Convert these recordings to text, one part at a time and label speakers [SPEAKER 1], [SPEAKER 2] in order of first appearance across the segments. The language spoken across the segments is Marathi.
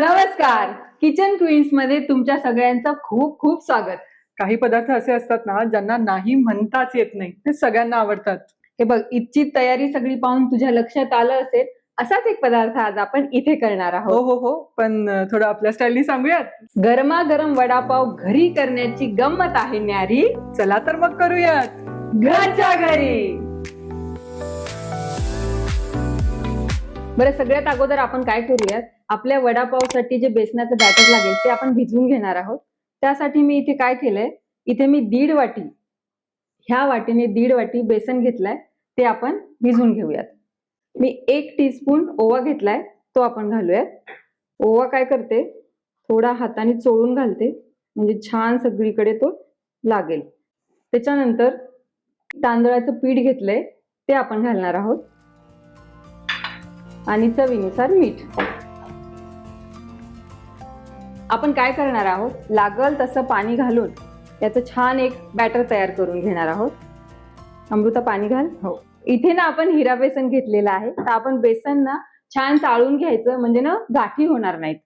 [SPEAKER 1] नमस्कार. किचन क्वीन्समध्ये तुमच्या सगळ्यांचं खूप खूप स्वागत.
[SPEAKER 2] काही पदार्थ असे असतात ना ज्यांना नाही म्हणताच येत नाही. ते सगळ्यांना आवडतात.
[SPEAKER 1] हे बघ इथची तयारी सगळी पाहून तुझ्या लक्षात आलं असेल असाच एक पदार्थ आज आपण इथे करणार
[SPEAKER 2] हो
[SPEAKER 1] आहोत.
[SPEAKER 2] हो हो पण अं, थोडं आपल्या स्टाईलनी सांगूयात.
[SPEAKER 1] गरमागरम वडापाव घरी करण्याची गंमत आहे न्यारी.
[SPEAKER 2] चला तर मग करूयात.
[SPEAKER 1] घरच्या घरी. बरं सगळ्यात अगोदर आपण काय करूयात? आपल्या वडापावसाठी जे बेसनाचं बॅटर लागेल ते आपण भिजवून घेणार आहोत. त्यासाठी मी इथे काय केलंय? इथे मी दीड वाटी ह्या वाटीने दीड वाटी बेसन घेतलाय ते आपण भिजवून घेऊयात. मी एक टीस्पून ओवा घेतलाय तो आपण घालूयात. ओवा काय करते? थोडा हाताने चोळून घालते म्हणजे छान सगळीकडे तो लागेल. त्याच्यानंतर तांदळाचं पीठ घेतलंय ते आपण घालणार आहोत. आणि चवीनुसार मीठ. आपण काय करणार आहोत? लागल तसं पाणी घालून याचं छान एक बॅटर तयार करून घेणार आहोत. अमृता पाणी घाल.
[SPEAKER 2] हो.
[SPEAKER 1] इथे ना आपण हिरा बेसन घेतलेलं आहे. तर आपण बेसन ना छान चाळून घ्यायचं. म्हणजे ना गाठी होणार नाहीत.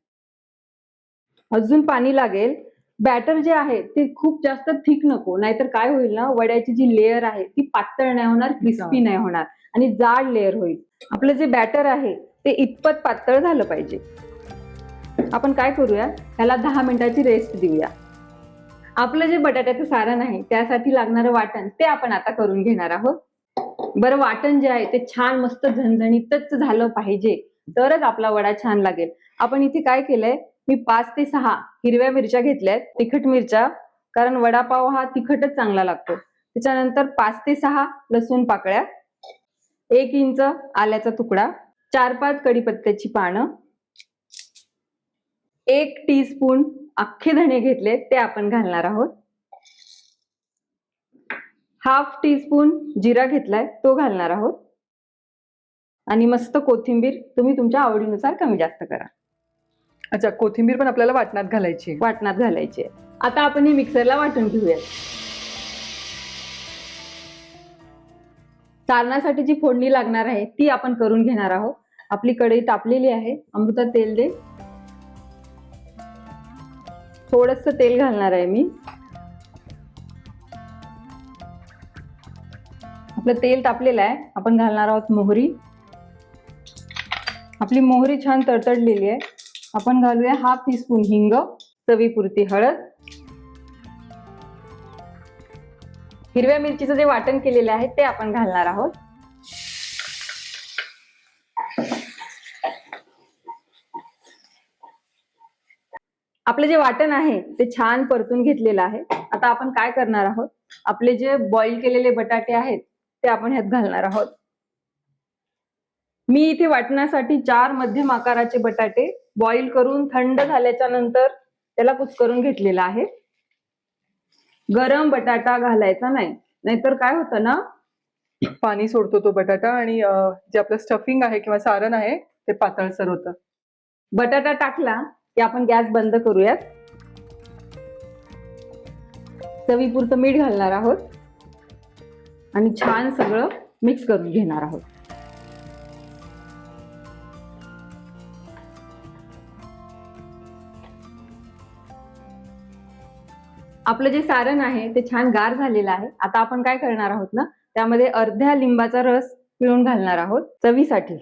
[SPEAKER 1] अजून पाणी लागेल. बॅटर जे आहे ते खूप जास्त थिक नको नाहीतर काय होईल ना वड्याची जी लेअर आहे ती पातळ नाही होणार क्रिस्पी नाही होणार आणि जाड लेअर होईल. आपलं जे बॅटर आहे ते इतपत पातळ झालं पाहिजे. आपण काय करूया? त्याला दहा मिनिटाची रेस्ट देऊया. आपलं जे बटाट्याचं सारण आहे त्यासाठी लागणारं वाटण ते आपण आता करून घेणार आहोत. बरं वाटण जे आहे ते छान मस्त झणझणीतच झालं पाहिजे. तरच आपला वडा छान लागेल. आपण इथे काय केलंय? मी पाच ते सहा हिरव्या मिरच्या घेतल्या आहेत तिखट मिरच्या कारण वडापाव हा तिखटच चांगला लागतो. त्याच्यानंतर पाच ते सहा लसूण पाकळ्या एक इंच आल्याचा तुकडा चार पाच कडीपत्त्याची पानं एक टीस्पून अख्खे धणे घेतले ते आपण घालणार आहोत. हाफ टीस्पून जिरा घेतलाय तो घालणार आहोत. आणि मस्त कोथिंबीर तुम्ही तुमच्या आवडीनुसार कमी जास्त करा.
[SPEAKER 2] अच्छा कोथिंबीर पण आपल्याला वाटणात घालायची.
[SPEAKER 1] वाटणात घालायची. आहे. आता आपण ही मिक्सरला वाटून घेऊया. सारणासाठी जी फोडणी लागणार आहे ती आपण करून घेणार आहोत. आपली कढई तापलेली आहे. अमृता तेल दे. थोडस तेल घालणार आहे मी. आपलं तेल तापलेलं आहे. आपण घालणार आहोत मोहरी. आपली मोहरी छान तडतडलेली आहे. आपण घालूया हाफ टीस्पून हिंग चवीपुरती हळद. हिरव्या मिरचीचं जे वाटण केलेलं आहे ते आपण घालणार आहोत. आपलं जे वाटण आहे ते छान परतून घेतलेलं आहे. आता आपण काय करणार आहोत? आपले जे बॉईल केलेले बटाटे आहेत ते आपण ह्यात घालणार आहोत. मी इथे वाटण्यासाठी चार मध्यम आकाराचे बटाटे बॉईल करून थंड झाल्याच्यानंतर त्याला कुचकरून घेतलेला आहे. गरम बटाटा घालायचा नाही. नाहीतर काय होतं ना
[SPEAKER 2] पाणी सोडतो तो बटाटा आणि जे आपलं स्टफिंग आहे किंवा सारण आहे ते पातळसर होतं.
[SPEAKER 1] बटाटा टाकला की आपण गॅस बंद करूयात. चवीपुरतं मीठ घालणार आहोत. आणि छान सगळं मिक्स करून घेणार आहोत. आपलं जे सारण आहे ते छान गार झालेलं आहे. आता आपण काय करणार आहोत ना त्यामध्ये अर्ध्या लिंबाचा रस पिळून घालणार आहोत चवीसाठी.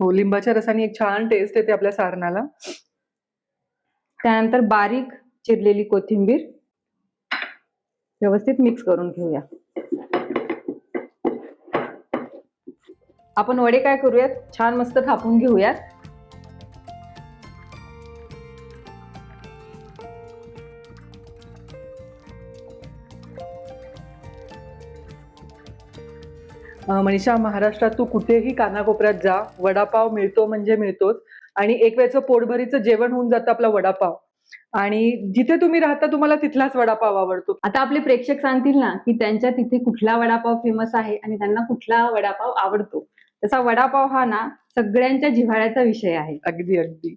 [SPEAKER 2] हो लिंबाच्या रसाने एक छान टेस्ट येते आपल्या सारणाला.
[SPEAKER 1] त्यानंतर बारीक चिरलेली कोथिंबीर व्यवस्थित मिक्स करून घेऊया. आपण वडे काय करूयात? छान मस्त थापून घेऊयात.
[SPEAKER 2] मनीषा महाराष्ट्रात तू कुठेही कानाकोपऱ्यात जा. वडापाव मिळतो म्हणजे मिळतोच. आणि एक वेळचं पोटभरीचं जेवण होऊन जातं आपला वडापाव. आणि जिथे तुम्ही राहता तुम्हाला तिथलाच वडापाव आवडतो.
[SPEAKER 1] आता आपले प्रेक्षक सांगतील ना की त्यांच्या तिथे कुठला वडापाव फेमस आहे आणि त्यांना कुठला वडापाव आवडतो. तसा वडापाव हा ना सगळ्यांच्या जिव्हाळ्याचा विषय आहे.
[SPEAKER 2] अगदी अगदी.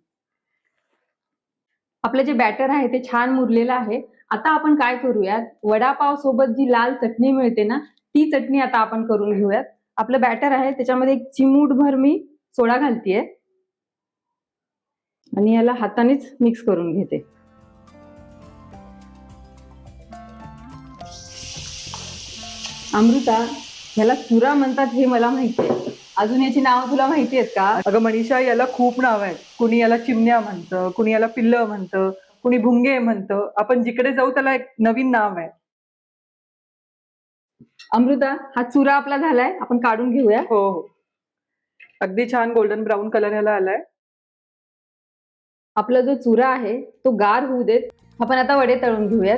[SPEAKER 1] आपलं जे बॅटर आहे ते छान मुरलेलं आहे. आता आपण काय करूयात? वडापाव सोबत जी लाल चटणी मिळते ना ती चटणी आता आपण करून घेऊयात. आपलं बॅटर आहे त्याच्यामध्ये एक चिमूटभर मी सोडा घालतीये. आणि याला हातानेच मिक्स करून घेते. अमृता ह्याला चुरा म्हणतात हे मला माहितीये. अजून याची नावं तुला माहिती आहेत का?
[SPEAKER 2] अगं मनीषा याला खूप नाव आहेत. कुणी याला चिमण्या म्हणतं कुणी याला पिल्ल म्हणतं कुणी भुंगे म्हणतं. आपण जिकडे जाऊ त्याला एक नवीन नाव आहे.
[SPEAKER 1] अमृता हा चुरा आपला झालाय. आपण काढून घेऊया.
[SPEAKER 2] हो हो. अगदी छान गोल्डन ब्राऊन कलर ह्याला आलाय.
[SPEAKER 1] आपला जो चुरा आहे तो गार होऊ देत. आपण आता वडे तळून घेऊयात.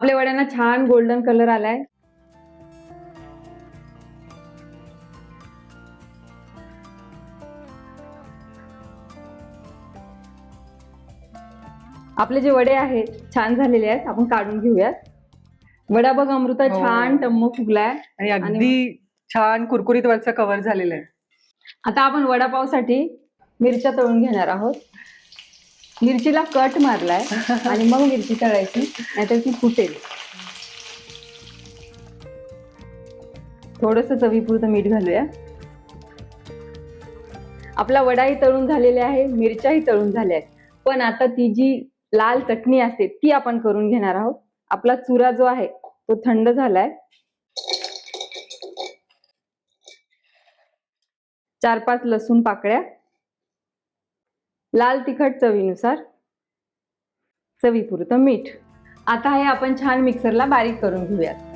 [SPEAKER 1] आपल्या वड्यांना छान गोल्डन कलर आलाय. आपले जे वडे आहेत छान झालेले आहेत आपण काढून घेऊयात. वडा बघ अमृता
[SPEAKER 2] हो.
[SPEAKER 1] छान टम्म फुगलाय.
[SPEAKER 2] आणि अगदी छान कुरकुरीत वरचा कव्हर झालेला आहे.
[SPEAKER 1] आता आपण वडापावसाठी मिरच्या तळून घेणार आहोत. मिरचीला कट मारलाय आणि मग मिरची तळायची नाहीतर ती फुटेल. थोडस चवीपुरतं मीठ घालूया. आपला वडाही तळून झालेला आहे मिरच्याही तळून झाल्या आहेत. पण आता ती जी लाल चटणी असते ती आपण करून घेणार आहोत. आपला चुरा जो आहे तो थंड झालाय. चार पाच लसूण पाकळ्या. लाल तिखट चवीनुसार. चवीपुरतं मीठ. आता हे आपण छान मिक्सरला बारीक करून घेऊयात.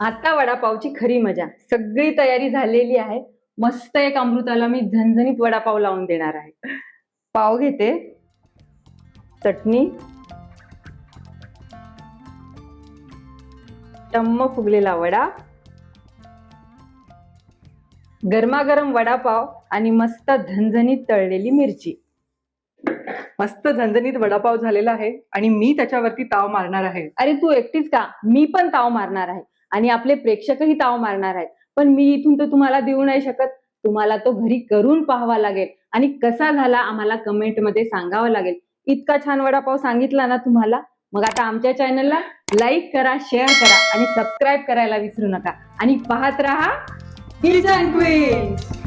[SPEAKER 1] आता वडापावची खरी मजा. सगळी तयारी झालेली आहे. मस्त एक अमृताला मी झणझणीत वडापाव लावून देणार आहे. पाव घेते. चटणी. टम्म फुगलेला वडा. गरमागरम वडापाव आणि मस्त झणझणीत तळलेली मिरची.
[SPEAKER 2] मस्त झणझणीत वडापाव झालेला आहे आणि मी त्याच्यावरती ताव मारणार आहे.
[SPEAKER 1] अरे तू एकटीच का? मी पण ताव मारणार आहे आणि आपले प्रेक्षकही ताव मारणार आहेत. पण मी इथून तर तुम्हाला देऊ नाही शकत. तुम्हाला तो घरी करून पाहावा लागेल. आणि कसा झाला आम्हाला कमेंटमध्ये सांगावं लागेल. इतका छान वडापाव सांगितला ना तुम्हाला? मग आता आमच्या चॅनलला लाईक करा शेअर करा आणि सबस्क्राईब करायला विसरू नका. आणि पाहत राहा किचन क्वीन्स